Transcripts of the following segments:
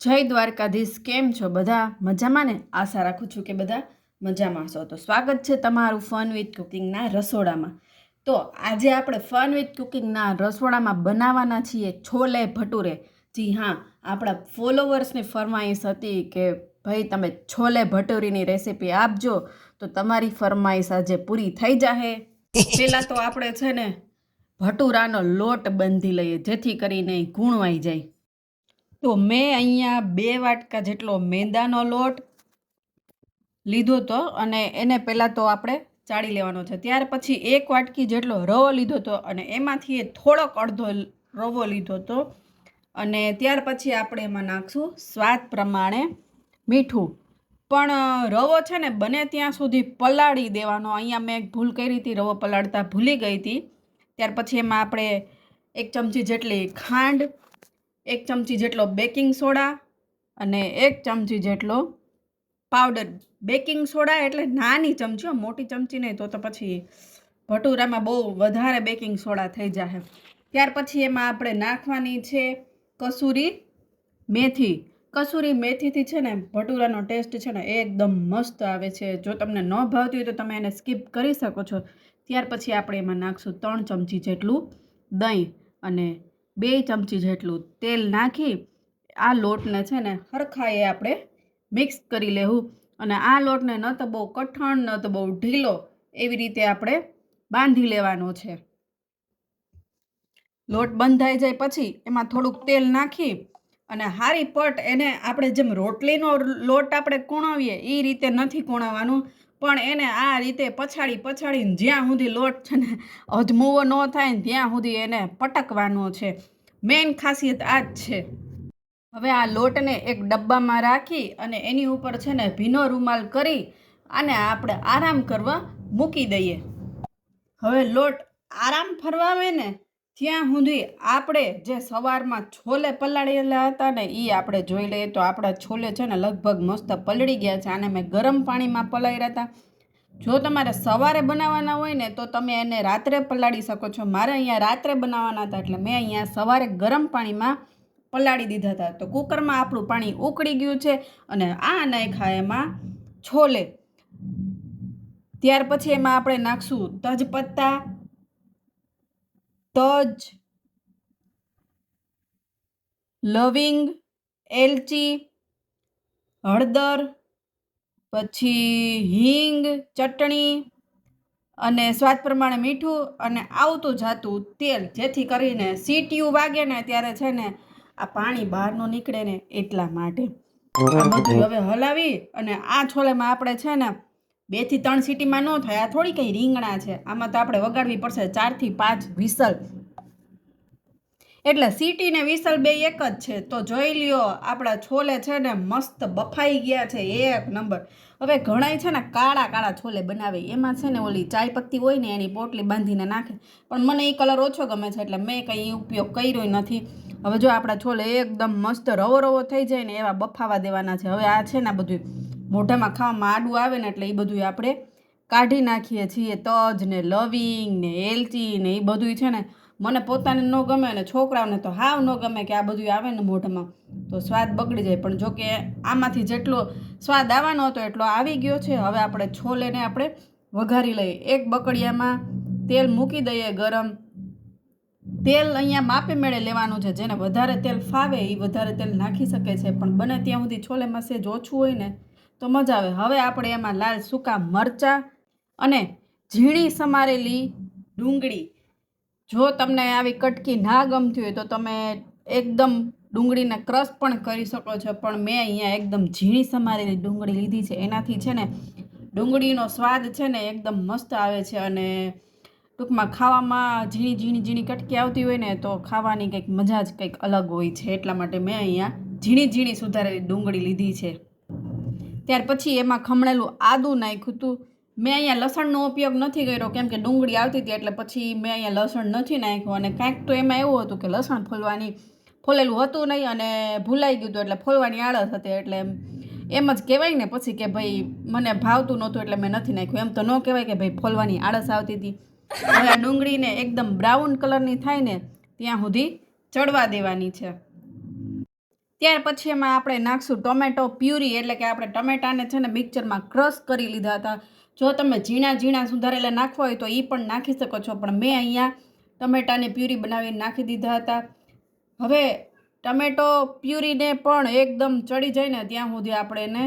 જય દ્વારકાધીશ, કેમ છો બધા? મજામાં ને? આશા રાખું છું કે બધા મજામાં છો તો સ્વાગત છે તમારું ફન વિથ કુકિંગના રસોડામાં. તો આજે આપણે ફન વિથ કુકિંગના રસોડામાં બનાવવાના છીએ છોલે ભટુરે. જી હા, આપણા ફોલોવર્સની ફરમાઈશ હતી કે, ભાઈ, તમે છોલે ભટુરીની રેસીપી આપજો. તો તમારી ફરમાઈશ આજે પૂરી થઈ જાહે. પહેલાં તો આપણે છે ને, ભટુરાનો લોટ બાંધી લઈએ, જેથી કરીને ગુણવાઈ જાય. તો મેં અહીંયા બે વાટકા જેટલો મેંદાનો લોટ લીધો તો અને એને પહેલાં તો આપણે ચાળી લેવાનો છે. ત્યાર પછી એક વાટકી જેટલો રવો લીધો તો અને એમાંથી એ થોડોક અડધો રવો લીધો તો અને ત્યાર પછી આપણે એમાં નાખશું સ્વાદ પ્રમાણે મીઠું. પણ રવો છે ને બને ત્યાં સુધી પલાળી દેવાનો. અહીંયા મેં એક ભૂલ કરી હતી, રવો પલાળતા ભૂલી ગઈ હતી. ત્યાર પછી એમાં આપણે એક ચમચી જેટલી ખાંડ એક ચમચી જેટલો બેકિંગ સોડા અને એક ચમચી જેટલો પાવડર. બેકિંગ સોડા એટલે નાની ચમચી મોટી ચમચી નહીં, તો તો પછી ભટુરામાં બહુ વધારે બેકિંગ સોડા થઈ જાય ત્યાર પછી એમાં આપણે નાખવાની છે કસૂરી મેથી. કસૂરી મેથીથી છે ને, ભટુરાનો ટેસ્ટ છે ને, એકદમ મસ્ત આવે છે. જો તમને ન ભાવતી હોય તો તમે એને સ્કીપ કરી શકો છો. ત્યાર પછી આપણે એમાં નાખશું ત્રણ ચમચી જેટલું દહીં અને બે ચમચી જેટલું તેલ નાખી આ લોટને છે ને હરખાએ આપણે મિક્સ કરી લેવું. અને આ લોટને ન તો બહુ કઠણ, ન તો બહુ ઢીલો એવી રીતે આપણે બાંધી લેવાનો છે. લોટ બંધાઈ જાય પછી એમાં થોડુંક તેલ નાખી અને હારી પટ એને આપણે જેમ રોટલીનો લોટ આપણે કૂણવીએ એ રીતે નથી કૂણવવાનું. પણ એને આ રીતે પછાડી પછાડીને જ્યાં સુધી લોટ છે ને અધમુવો ન થાય ને ત્યાં સુધી એને પટકવાનો છે. મેઇન ખાસિયત આ જ છે. હવે આ લોટને એક ડબ્બામાં રાખી અને એની ઉપર છે ને ભીનો રૂમાલ કરી અને આપણે આરામ કરવા મૂકી દઈએ. હવે લોટ આરામ ફરવાવે ને ત્યાં સુધી આપણે જે સવારમાં છોલે પલાળેલા હતા ને એ આપણે જોઈ લઈએ તો આપણા છોલે છે ને લગભગ મસ્ત પલળી ગયા છે. આને મેં ગરમ પાણીમાં પલાળ્યા હતા. જો તમારે સવારે બનાવવાના હોય ને તો તમે એને રાત્રે પલાળી શકો છો. મારે અહીંયા રાત્રે બનાવવાના હતા એટલે મેં અહીંયા સવારે ગરમ પાણીમાં પલાળી દીધા હતા. તો કુકરમાં આપણું પાણી ઉકળી ગયું છે અને આ નાખ્યા એમાં છોલે. ત્યાર પછી એમાં આપણે નાખશું તજપત્તા તજ, લવિંગ, એલચી, હળદર, પછી હિંગ, ચટણી અને સ્વાદ પ્રમાણે મીઠું અને આવતું જાતું તેલ. જેથી કરીને સીટીયું વાગે ને ત્યારે છે ને આ પાણી બહાર ન નીકળે ને એટલા માટે. બધું હવે હલાવી અને આ છોલેમાં આપણે છે ને બેથી ત્રણ સિટીમાં ન થાય, આ થોડી કંઈ રીંગણા છે. આમાં તો આપણે વગાડવી પડશે ચારથી પાંચ વિસલ. એટલે સિટી ને વિસલ બે એક જ છે. તો જોઈ લ્યો, આપણા છોલે છે ને મસ્ત બફાઈ ગયા છે એક નંબર. હવે ઘણાય છે ને કાળા કાળા છોલે બનાવે. એમાં છે ને ઓલી ચાય પત્તી હોય ને એની પોટલી બાંધીને નાખે. પણ મને એ કલર ઓછો ગમે છે, એટલે મેં કંઈ ઉપયોગ કર્યો નથી. હવે જો આપણા છોલે એકદમ મસ્ત રવો રવો થઈ જાય ને એવા બફાવા દેવાના છે. હવે આ છે ને બધું મોઢામાં ખાવામાં આડું આવે ને એટલે એ બધું આપણે કાઢી નાખીએ છીએ. તજ ને લવિંગ ને એલચી ને એ બધું છે ને મને પોતાને ન ગમે ને છોકરાઓને તો હાવ ન ગમે કે આ બધું આવે ને મોઢામાં, તો સ્વાદ બગડી જાય. પણ જો કે આમાંથી જેટલો સ્વાદ આવવાનો હતો એટલો આવી ગયો છે. હવે આપણે છોલેને આપણે વઘારી લઈએ. એક બકડિયામાં તેલ મૂકી દઈએ ગરમ. તેલ અહીંયા માપે મેળે લેવાનું છે. જેને વધારે તેલ ફાવે એ વધારે તેલ નાખી શકે છે. પણ બને ત્યાં સુધી છોલેમાં સેજ ઓછું હોય ને તો મજા આવે. હવે આપણે એમાં લાલ સૂકા મરચાં અને ઝીણી સમારેલી ડુંગળી. જો તમને આવી કટકી ના ગમતી હોય તો તમે એકદમ ડુંગળીને ક્રશ પણ કરી શકો છો. પણ મેં અહીંયા એકદમ ઝીણી સમારેલી ડુંગળી લીધી છે. એનાથી છે ને ડુંગળીનો સ્વાદ છે ને એકદમ મસ્ત આવે છે. અને ટૂંકમાં ખાવામાં ઝીણી ઝીણી ઝીણી કટકી આવતી હોય ને તો ખાવાની કંઈક મજા જ કંઈક અલગ હોય છે. એટલા માટે મેં અહીંયા ઝીણી ઝીણી સુધારેલી ડુંગળી લીધી છે. ત્યાર પછી એમાં ખમણેલું આદું નાખ્યું હતું. મેં અહીંયા લસણનો ઉપયોગ નથી કર્યો, કેમ કે ડુંગળી આવતી હતી એટલે પછી મેં અહીંયા લસણ નથી નાખ્યું. અને કાંઈક તો એમાં એવું હતું કે લસણ ફોલવાની, ફોલેલું હતું નહીં અને ભૂલાઈ ગયું હતું એટલે ફોલવાની આળસ હતી. એટલે એમ જ કહેવાય ને પછી કે ભાઈ, મને ભાવતું નહોતું એટલે મેં નથી નાખ્યું. એમ તો ન કહેવાય કે ભાઈ ફોલવાની આળસ આવતી હતી. હવે ડુંગળીને એકદમ બ્રાઉન કલરની થાય ને, ત્યાં સુધી ચડવા દેવાની છે. ત્યાર પછી એમાં આપણે નાખશું ટોમેટો પ્યુરી, એટલે કે આપણે ટમેટાને છે ને મિક્સરમાં ક્રશ કરી લીધા હતા. જો તમે ઝીણા ઝીણા સુધારેલા નાખવા હોય તો એ પણ નાખી શકો છો, પણ મેં અહીંયા ટમેટાની પ્યુરી બનાવીને નાખી દીધા હતા. હવે ટમેટો પ્યુરીને પણ એકદમ ચડી જાય ને ત્યાં સુધી આપણે એને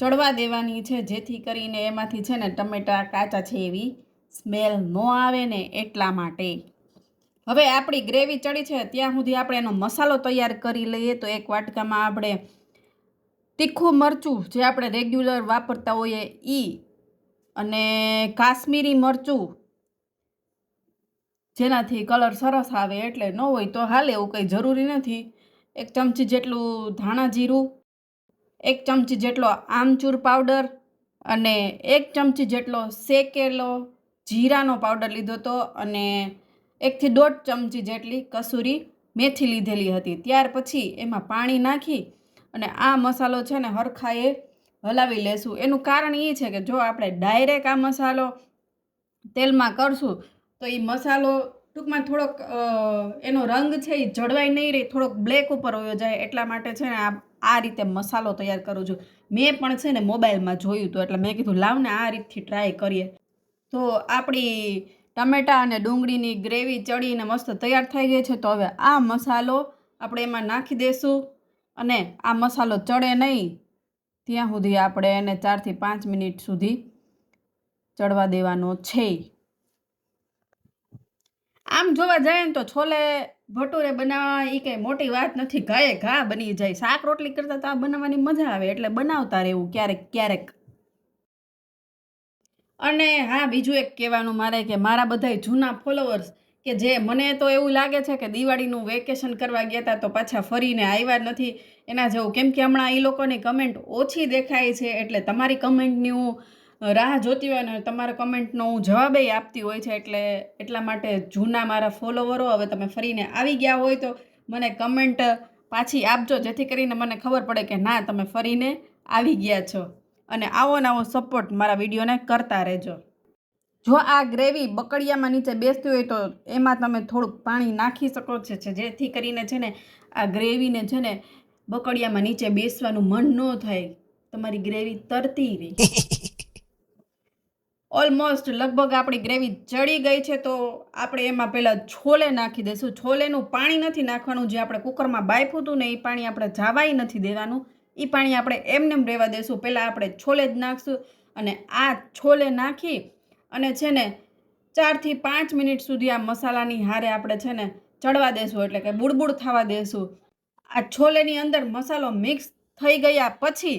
ચડવા દેવાની છે, જેથી કરીને એમાંથી છે ને ટમેટા કાચા છે એવી સ્મેલ ન આવે ને એટલા માટે. હવે આપણી ગ્રેવી ચડી છે, ત્યાં સુધી આપણે એનો મસાલો તૈયાર કરી લઈએ. તો એક વાટકામાં આપણે તીખું મરચું જે આપણે રેગ્યુલર વાપરતા હોઈએ એ અને કાશ્મીરી મરચું જેનાથી કલર સરસ આવે એટલે ન હોય તો હાલે એવું કંઈ જરૂરી નથી. એક ચમચી જેટલું ધાણા જીરું, એક ચમચી જેટલો આમચૂર પાવડર અને એક ચમચી જેટલો શેકેલો જીરાનો પાવડર લીધો હતો અને એકથી દોઢ ચમચી જેટલી કસૂરી મેથી લીધેલી હતી. ત્યાર પછી એમાં પાણી નાખી અને આ મસાલો છે ને હરખાએ હલાવી લેશું. એનું કારણ એ છે કે જો આપણે ડાયરેક્ટ આ મસાલો તેલમાં કરશું, તો એ મસાલો ટૂંકમાં થોડોક એનો રંગ છે એ જળવાઈ નહીં રહે, થોડોક બ્લેક ઉપર વયો જાય, એટલા માટે છે ને આ આ રીતે મસાલો તૈયાર કરું છું. મેં પણ છે ને મોબાઈલમાં જોયું હતું, એટલે મેં કીધું લાવને આ રીતથી ટ્રાય કરીએ. તો આપણી ટમેટાં અને ડુંગળીની ગ્રેવી ચડીને મસ્ત તૈયાર થઈ ગઈ છે. તો હવે આ મસાલો આપણે એમાં નાખી દઈશું અને આ મસાલો ચડે નહીં. ત્યાં સુધી આપણે એને ચારથી પાંચ મિનિટ સુધી ચડવા દેવાનો છે. આમ જોવા જાય ને તો છોલે ભટુરે બનાવવા એ કંઈ મોટી વાત નથી. ઘાએ ઘા બની જાય. શાક રોટલી કરતાં તો આ બનાવવાની મજા આવે, એટલે બનાવતા રહેવું ક્યારેક ક્યારેક. અને હા, બીજું એક કહેવાનું મારે કે મારા બધાય જૂના ફોલોવર્સ કે જે મને તો એવું લાગે છે કે દિવાળીનું વેકેશન કરવા ગયા હતા તો પાછા ફરીને આવ્યા નથી. એના જેવું કેમ કે હમણાં એ લોકોની કમેન્ટ ઓછી દેખાય છે એટલે તમારી કમેન્ટની હું રાહ જોતી હોય ને તમારા કમેન્ટનો હું જવાબે આપતી હોય છે એટલે એટલા માટે જૂના મારા ફોલોવરો હવે તમે ફરીને આવી ગયા હોય તો મને કમેન્ટ પાછી આપજો, જેથી કરીને મને ખબર પડે કે ના, તમે ફરીને આવી ગયા છો. અને આવો ને આવો સપોર્ટ મારા વિડીયોને કરતા રહેજો. જો આ ગ્રેવી બકડિયામાં નીચે બેસતી હોય તો એમાં તમે થોડુંક પાણી નાખી શકો છો જેથી કરીને છે ને આ ગ્રેવીને છે ને બકડિયામાં નીચે બેસવાનું મન ન થાય. તમારી ગ્રેવી તરતી રહી. ઓલમોસ્ટ લગભગ આપણી ગ્રેવી ચડી ગઈ છે તો આપણે એમાં પહેલાં છોલે નાખી દઈશું. છોલેનું પાણી નથી નાખવાનું જે આપણે કુકરમાં બાફ્યું હતું ને એ પાણી આપણે જાવાઈ નથી દેવાનું. એ પાણી આપણે એમનેમ રહેવા દઈશું પહેલાં આપણે છોલે જ નાખશું અને આ છોલે નાખી અને છે ને ચારથી પાંચ મિનિટ સુધી આ મસાલાની હારે આપણે છે ને ચડવા દેશું, એટલે કે બુડબુડ થવા દેશું. આ છોલેની અંદર મસાલો મિક્સ થઈ ગયા પછી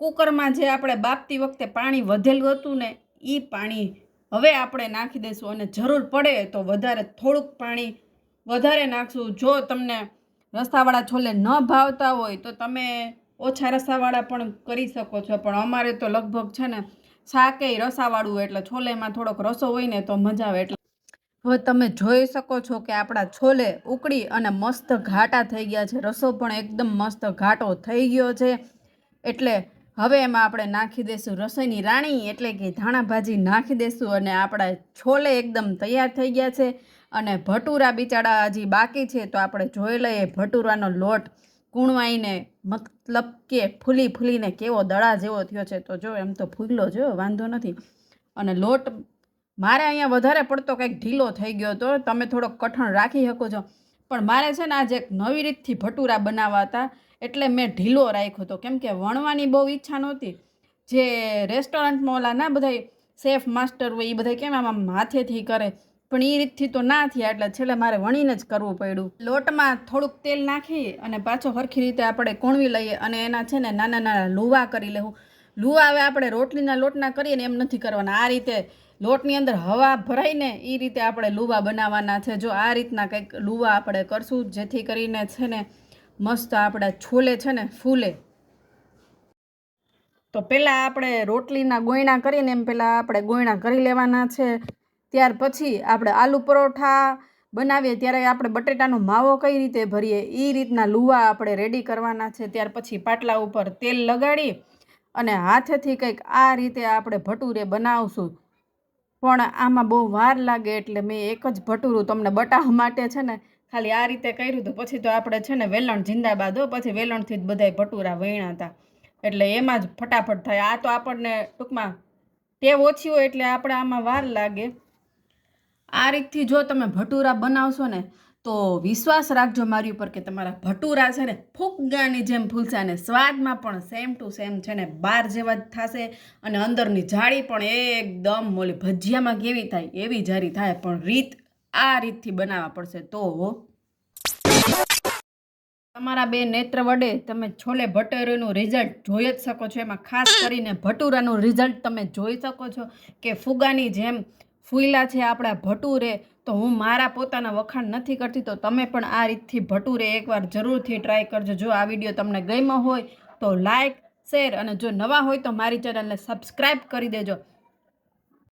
કુકરમાં જે આપણે બાફતી વખતે પાણી વધેલું હતું ને એ પાણી હવે આપણે નાખી દઈશું અને જરૂર પડે તો વધારે થોડુંક પાણી વધારે નાખશું. જો તમને રસ્તાવાળા છોલે ન ભાવતા હોય તો તમે ઓછા રસાવાળા પણ કરી શકો છો. પણ અમારે તો લગભગ છે ને શાકે રસાવાળું એટલે છોલેમાં થોડોક રસો હોય ને તો મજા આવે એટલે. હવે તમે જોઈ શકો છો કે આપણા છોલે ઉકળી અને મસ્ત ઘાટા થઈ ગયા છે. રસો પણ એકદમ મસ્ત ઘાટો થઈ ગયો છે. એટલે હવે એમાં આપણે નાખી દઈશું રસોઈની રાણી એટલે કે ધાણા ભાજી નાખી દઈશું અને આપણા છોલે એકદમ તૈયાર થઈ ગયા છે. અને ભટુરા બિચારા હજી બાકી છે તો આપણે જોઈ લઈએ ભટુરાનો લોટ. કૂણવાઈને મતલબ કે ફૂલી ફૂલીને કેવો દડા જેવો થયો છે તો જો એમ તો ફૂલો જો વાંધો નથી. અને લોટ મારે અહીંયા વધારે પડતો કંઈક ઢીલો થઈ ગયો હતો, તમે થોડોક કઠણ રાખી શકો છો. પણ મારે છે ને આજે એક નવી રીતથી ભટુરા બનાવવા હતા, એટલે મેં ઢીલો રાખ્યો હતો. કેમ કે વણવાની બહુ ઈચ્છા નહોતી. જે રેસ્ટોરન્ટમાં ઓલા ના બધા સેફ માસ્ટર હોય એ બધા કેમ આમ હાથેથી કરે? પણ એ રીતથી તો ના થયા એટલે છેલ્લે મારે વણીને જ કરવું પડ્યું. લોટમાં થોડુંક તેલ નાખી અને પાછો સરખી રીતે આપણે કોણવી લઈએ અને એના છે ને નાના નાના લુવા કરી લેવું. લુવા હવે આપણે રોટલીના લોટના કરીએ ને એમ નથી કરવાના. આ રીતે લોટની અંદર હવા ભરાઈને એ રીતે આપણે લુવા બનાવવાના છે. જો આ રીતના કંઈક લુવા આપણે કરશું, જેથી કરીને છે ને મસ્ત આપણા છોલે છે ને ફૂલે. તો પહેલાં આપણે રોટલીના ગોયણા કરીને એમ પહેલાં આપણે ગોયણા કરી લેવાના છે. ત્યાર પછી આપણે આલુ પરોઠા બનાવીએ, ત્યારે આપણે બટેટાનો માવો કઈ રીતે ભરીએ એ રીતના લુવા આપણે રેડી કરવાના છે. ત્યાર પછી પાટલા ઉપર તેલ લગાડી અને હાથેથી કંઈક આ રીતે આપણે ભટુરે બનાવશું. પણ આમાં બહુ વાર લાગે એટલે મેં એક જ ભટુરું તમને બટાહ માટે છે ને, ખાલી આ રીતે કર્યું તો પછી તો આપણે છે ને વેલણ જિંદાબાદ હો, પછી વેલણથી જ બધાય ભટુરા વણ્યા હતા એટલે એમાં જ ફટાફટ થાય. આ તો આપણને ટૂંકમાં ટેવ ઓછી હોય એટલે આપણે આમાં વાર લાગે. આ રીતથી જો તમે ભટુરા બનાવશો ને, તો વિશ્વાસ રાખજો મારી ઉપર કે તમારા ભટુરા છે ને ફુગ્ગાની જેમ ફૂલશે અને સ્વાદમાં પણ સેમ ટુ સેમ છે ને બાર જેવા જ થશે અને અંદરની જાળી પણ એકદમ મોલી ભજીયામાં કેવી થાય એવી જારી થાય. પણ રીત આ રીતથી બનાવવા પડશે તો તમારા બે નેત્ર વડે તમે છોલે ભટુરેનું રિઝલ્ટ જોઈ જ શકો છો. એમાં ખાસ કરીને ભટુરાનું રિઝલ્ટ તમે જોઈ શકો છો કે ફુગાની જેમ ફૂયલા છે આપણા ભટુરે, તો હું મારા પોતાના વખાણ નથી કરતી, તો તમે પણ આ રીતથી ભટુરે એકવાર જરૂરથી ટ્રાય કરજો. જો આ વીડિયો તમને ગમ્યો હોય, તો લાઈક શેર અને જો નવા હોય, તો મારી ચેનલને સબસ્ક્રાઈબ કરી દેજો.